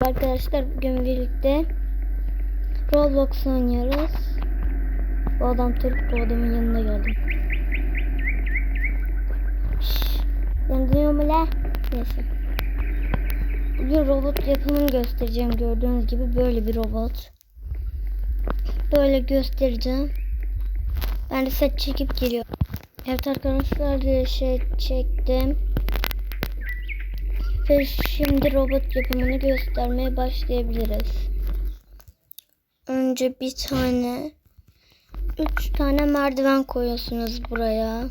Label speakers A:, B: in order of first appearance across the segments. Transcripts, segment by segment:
A: Arkadaşlar bugün birlikte Roblox oynuyoruz. Bu adam Türk bu adamın yanına geldim. Duyuyor mu la? Neyse. Bugün robot yapımını göstereceğim. Gördüğünüz gibi böyle bir robot. Böyle göstereceğim. Ben de set çekip geliyorum. Evet arkadaşlar şey çektim. Ve şimdi robot yapımını göstermeye başlayabiliriz. Önce bir tane, üç tane merdiven koyuyorsunuz buraya.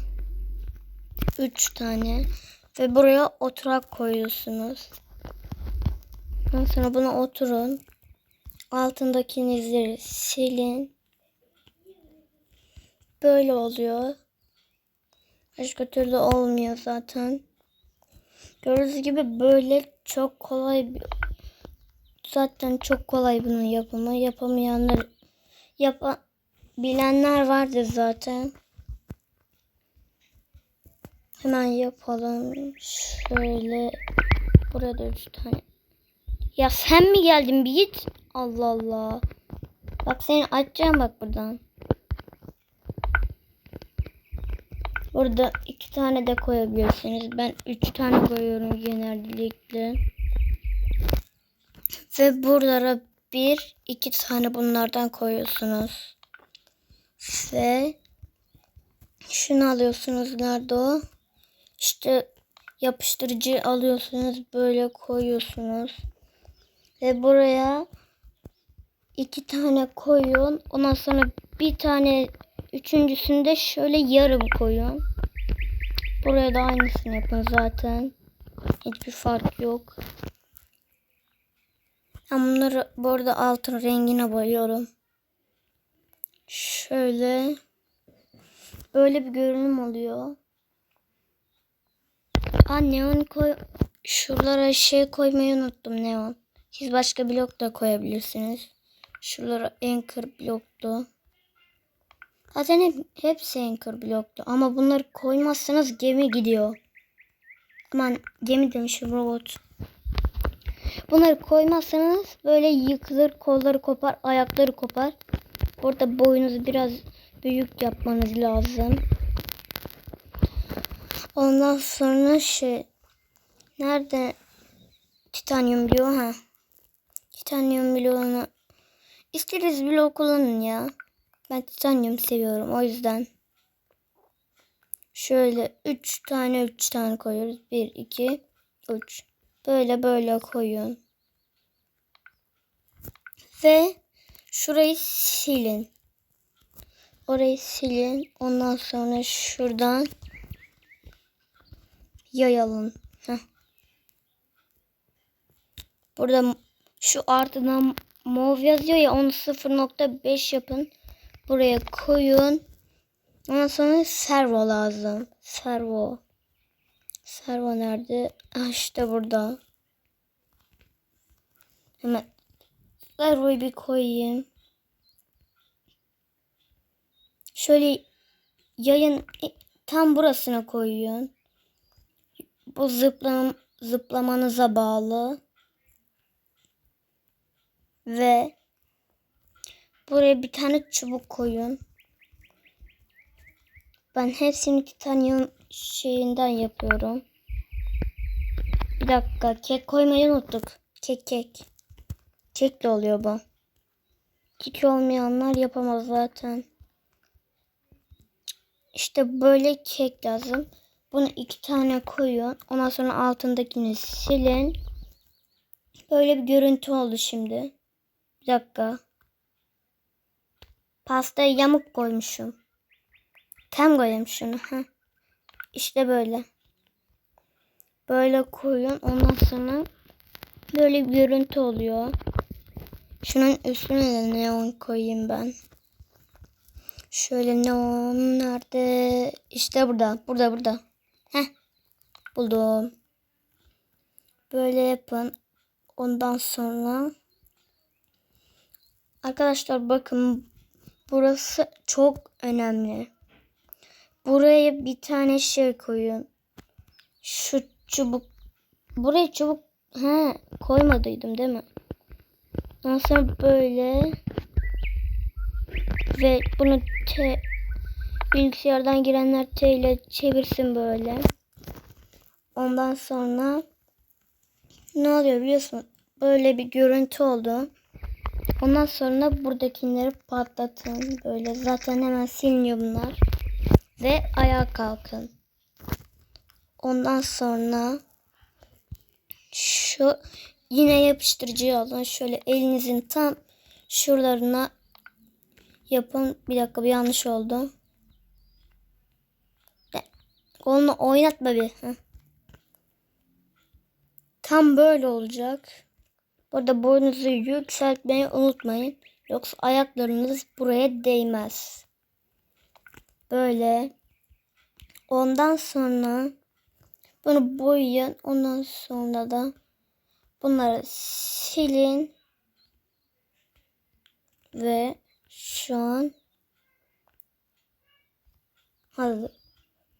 A: Üç tane. Ve buraya oturak koyuyorsunuz. Ondan sonra buna oturun. Altındaki izleri silin. Böyle oluyor. Başka türlü olmuyor zaten. Gördüğünüz gibi böyle çok kolay bir zaten çok kolay bunun yapımı. Yapamayanlar yapa bilenler vardır zaten. Hemen yapalım. Şöyle burada üç tane. Ya sen mi geldin bir git. Allah Allah. Bak seni açacağım bak buradan. Burada iki tane de koyabilirsiniz. Ben üç tane koyuyorum genellikle. Ve buralara bir, iki tane bunlardan koyuyorsunuz. Ve şunu alıyorsunuz. Nerede o? İşte yapıştırıcı alıyorsunuz. Böyle koyuyorsunuz. Ve buraya iki tane koyun. Ondan sonra bir tane Üçüncüsünde şöyle yarım koyun. Buraya da aynısını yapın zaten. Hiçbir fark yok. Ben bunları bu arada altın rengine boyuyorum. Şöyle. Böyle bir görünüm oluyor. Aa neon koy. Şuralara şey koymayı unuttum neon. Siz başka blok da koyabilirsiniz. Şuralara anchor bloktu. Zaten hep, hepsi anchor bloktu. Ama bunları koymazsanız gemi gidiyor. Aman gemi demişim robot. Bunları koymazsanız böyle yıkılır, kolları kopar, ayakları kopar. Orada boyunuzu biraz büyük yapmanız lazım. Ondan sonra şey nerede titanyum bloğu ha? Titanyum bloğunu isteriz blok kullanın ya. Ben titanyum seviyorum o yüzden. Şöyle 3 tane 3 tane koyuyoruz. 1 2 3. Böyle böyle koyun. Ve şurayı silin. Orayı silin. Ondan sonra şuradan yayalım. Heh. Burada şu artıdan mov yazıyor ya onu 0.5 yapın. Buraya koyun. Ondan sonra servo lazım. Servo. Servo nerede? Ah işte burada. Hemen servoyu bir koyayım. Şöyle yayın e, tam burasına koyun. Bu zıplam zıplamanıza bağlı. Ve Buraya bir tane çubuk koyun. Ben hepsini titanyum şeyinden yapıyorum. Bir dakika kek koymayı unuttuk. Kek kek. Kekle oluyor bu. Kek olmayanlar yapamaz zaten. İşte böyle kek lazım. Bunu iki tane koyun. Ondan sonra altındakini silin. Böyle bir görüntü oldu şimdi. Bir dakika. Pastayı yamuk koymuşum. Tam koyayım şunu. Ha. İşte böyle. Böyle koyun. Ondan sonra böyle bir görüntü oluyor. Şunun üstüne de neon koyayım ben. Şöyle neon nerede? İşte burada. Burada burada. Heh. Buldum. Böyle yapın. Ondan sonra Arkadaşlar bakın Burası çok önemli. Buraya bir tane şey koyun. Şu çubuk. Buraya çubuk he koymadıydım değil mi? Ondan sonra böyle ve bunu T bilgisayardan girenler T ile çevirsin böyle. Ondan sonra ne oluyor biliyorsun? Böyle bir görüntü oldu. Ondan sonra buradakileri patlatın. Böyle zaten hemen siliniyor bunlar. Ve ayağa kalkın. Ondan sonra şu yine yapıştırıcıyı alın. Şöyle elinizin tam şuralarına yapın. Bir dakika bir yanlış oldu. Kolunu oynatma bir. Tam böyle olacak. Burada boynunuzu yükseltmeyi unutmayın. Yoksa ayaklarınız buraya değmez. Böyle. Ondan sonra bunu boyayın. Ondan sonra da bunları silin. Ve şu an hazır.